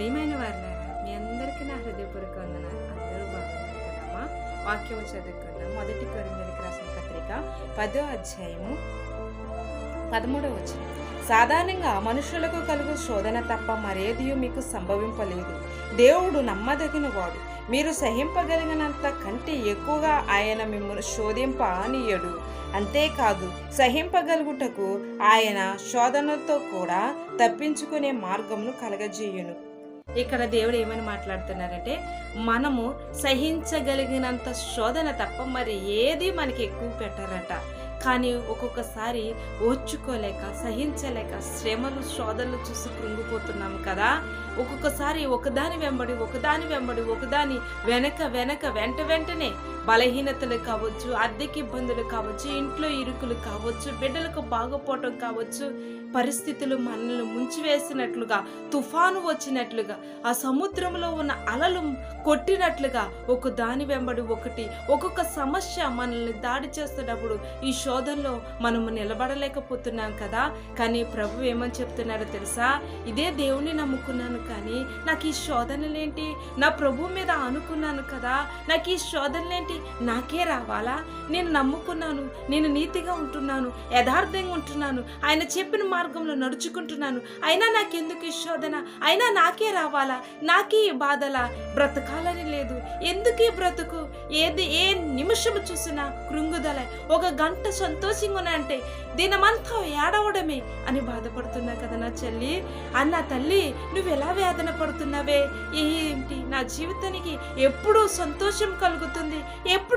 ప్రియమైన వారినారా మీ అందరికీ నా హృదయపూర్వక వందనాలు. అందరూ బాగున్నారు? కదమ్మా వాక్యం చదువుకుందాం. మొదటి కొరిందరికి రాసిన పత్రిక పదో అధ్యాయము పదమూడవ వచ్చిన సాధారణంగా మనుషులకు కలుగు శోధన తప్ప మరేది మీకు సంభవింపలేదు. దేవుడు నమ్మదగిన వాడు మీరు సహింపగలిగినంత కంటే ఎక్కువగా ఆయన మిమ్మల్ని శోధింప శోధింపనీయడు. అంతేకాదు సహింపగలుగుటకు ఆయన శోధనతో కూడా తప్పించుకునే మార్గమును కలగజేయును. ఇక్కడ దేవుడు ఏమని మాట్లాడుతున్నారంటే మనము సహించగలిగినంత శోధన తప్ప మరి ఏది మనకి ఎక్కువ పెట్టారట. కానీ ఒక్కొక్కసారి ఓర్చుకోలేక సహించలేక శ్రమలు శోధనలు చూసి కృంగిపోతున్నాము కదా. ఒక్కొక్కసారి ఒకదాని వెంబడి ఒకదాని వెంబడి ఒకదాని వెనక వెనక వెంట వెంటనే బలహీనతలు కావచ్చు ఆర్థిక ఇబ్బందులు కావచ్చు ఇంట్లో ఇరుకులు కావచ్చు బిడ్డలకు బాగపోవటం కావచ్చు పరిస్థితులు మనల్ని ముంచివేసినట్లుగా తుఫాను వచ్చినట్లుగా ఆ సముద్రంలో ఉన్న అలలు కొట్టినట్లుగా ఒక దాని వెంబడి ఒకటి ఒక్కొక్క సమస్య మనల్ని దాడి చేస్తున్నప్పుడు ఈ శోధనలో మనము నిలబడలేకపోతున్నాం కదా. కానీ ప్రభు ఏమని చెప్తున్నాడో తెలుసా? ఇదే దేవుణ్ణి నమ్ముకున్నాను కానీ నాకు ఈ శోధనలేంటి? నా ప్రభు మీద అనుకున్నాను కదా. నాకు ఈ శోధనలేంటి? నాకే రావాలా? నేను నమ్ముకున్నాను నేను నీతిగా ఉంటున్నాను యథార్థంగా ఉంటున్నాను ఆయన చెప్పిన మార్గంలో నడుచుకుంటున్నాను. అయినా నాకెందుకు ఈ శోధన? అయినా నాకే రావాలా? నాకే ఈ బాధలా? బ్రతకాలని లేదు. ఎందుకు ఈ బ్రతుకు? ఏది ఏ నిమిషము చూసినా కృంగుదల ఒక గంట సంతోషంగా ఉన్నాయంటే దినమంతా ఏడవడమే అని బాధపడుతున్నా కదా నా చెల్లి? అన్న తల్లి నువ్వు ఎలా వేదన పడుతున్నావే? ఏంటి? నా జీవితానికి ఎప్పుడూ సంతోషం కలుగుతుంది ఎప్పుడు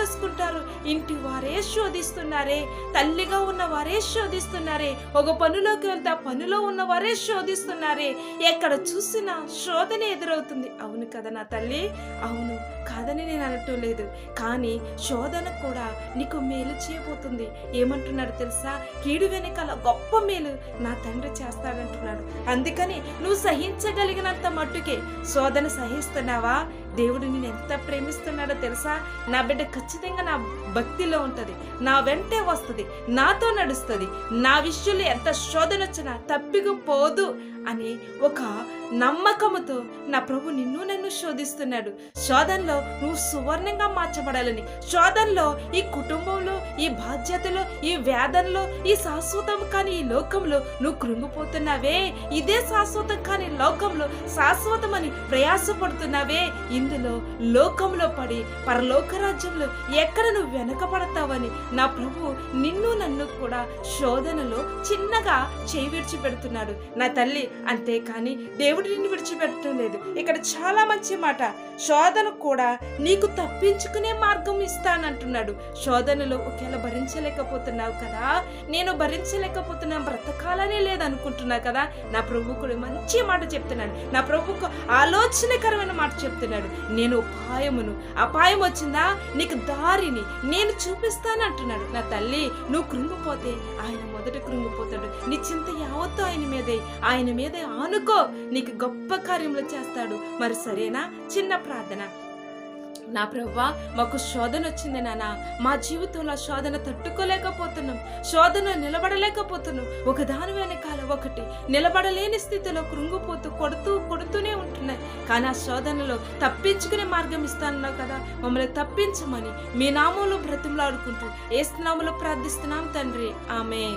చేసుకుంటారు. ఇంటి వారే శోధిస్తున్నారే. తల్లిగా ఉన్న వారే శోధిస్తున్నారే. ఒక పనిలోకి వెళ్తే పనిలో ఉన్న వారే శోధిస్తున్నారే. ఎక్కడ చూసినా శోధన ఎదురవుతుంది. అవును కదా నా తల్లి? అవును. కాదని నేను అనటం లేదు. కానీ శోధన కూడా నీకు మేలు చేయబోతుంది. ఏమంటున్నాడు తెలుసా? కీడు వెనకాల గొప్ప మేలు నా తండ్రి చేస్తాడంటున్నాడు. అందుకని నువ్వు సహించగలిగినంత మట్టుకే శోధన సహిస్తున్నావా? దేవుడు నేను ఎంత ప్రేమిస్తున్నాడో తెలుసా? నా బిడ్డ ఖచ్చితంగా నా భక్తిలో ఉంటుంది. నా వెంటే వస్తుంది. నాతో నడుస్తుంది. నా విషయంలో ఎంత శోధన వచ్చినా తప్పికపోదు అని ఒక నమ్మకముతో నా ప్రభు నిన్ను నన్ను శోధిస్తున్నాడు. శోధనలో నువ్వు సువర్ణంగా మార్చబడాలని శోధనలో ఈ కుటుంబంలో ఈ బాధ్యతలో ఈ వేదనలో ఈ శాశ్వతం కాని ఈ లోకంలో నువ్వు కృంగిపోతున్నావే. ఇదే శాశ్వతం కాని లోకంలో శాశ్వతమని ప్రయాసపడుతున్నావే. ఇందులో లోకంలో పడి పరలోక రాజ్యంలో ఎక్కడ నువ్వు వెనకబడతావని నా ప్రభు నిన్ను నన్ను కూడా శోధనలో చిన్నగా చేయి విడిచిపెడుతున్నాడు. నా తల్లి అంతేకాని దేవుడు నిన్ను విడిచిపెట్టడం లేదు ఇక్కడ చాలా మంచి మాట. శోధన కూడా నీకు తప్పించుకునే మార్గం ఇస్తానంటున్నాడు. శోధనలో ఒకవేళ భరించలేకపోతున్నావు కదా నేను భరించలేకపోతున్నా బ్రతకాలనే లేదనుకుంటున్నా కదా నా ప్రభు కూడా మంచి మాట చెప్తున్నాడు. నా ప్రభుకు ఆలోచనకరమైన మాట చెప్తున్నాడు. నేను ఉపాయమును అపాయం వచ్చిందా? నీకు దారిని నేను చూపిస్తానంటున్నాడు నా తల్లి నువ్వు కృంగిపోతే ఆయన మొదట కృంగిపోతాడు. నీ చింత యావత్తు ఆయన మీదే. ఆయన మీదే ఆనుకో. నీకు గొప్ప కార్యములు చేస్తాడు. మరి సరేనా? చిన్న ప్రార్థన. నా ప్రవ్వా మాకు శోధన వచ్చింది నాన్న మా జీవితంలో శోధన తట్టుకోలేకపోతున్నాం. శోధన నిలబడలేకపోతున్నాం. ఒక దాని వెనకాల ఒకటి నిలబడలేని స్థితిలో కృంగిపోతూ కొడుతూ కొడుతూనే ఉంటున్నాయి. కానీ ఆ శోధనలో తప్పించుకునే మార్గం ఇస్తానన్నావు కదా. మమ్మల్ని తప్పించమని మీ నామంలో బ్రతిమలాడుకుంటూ ఏ స్నామంలో ప్రార్థిస్తున్నాం తండ్రి. ఆమె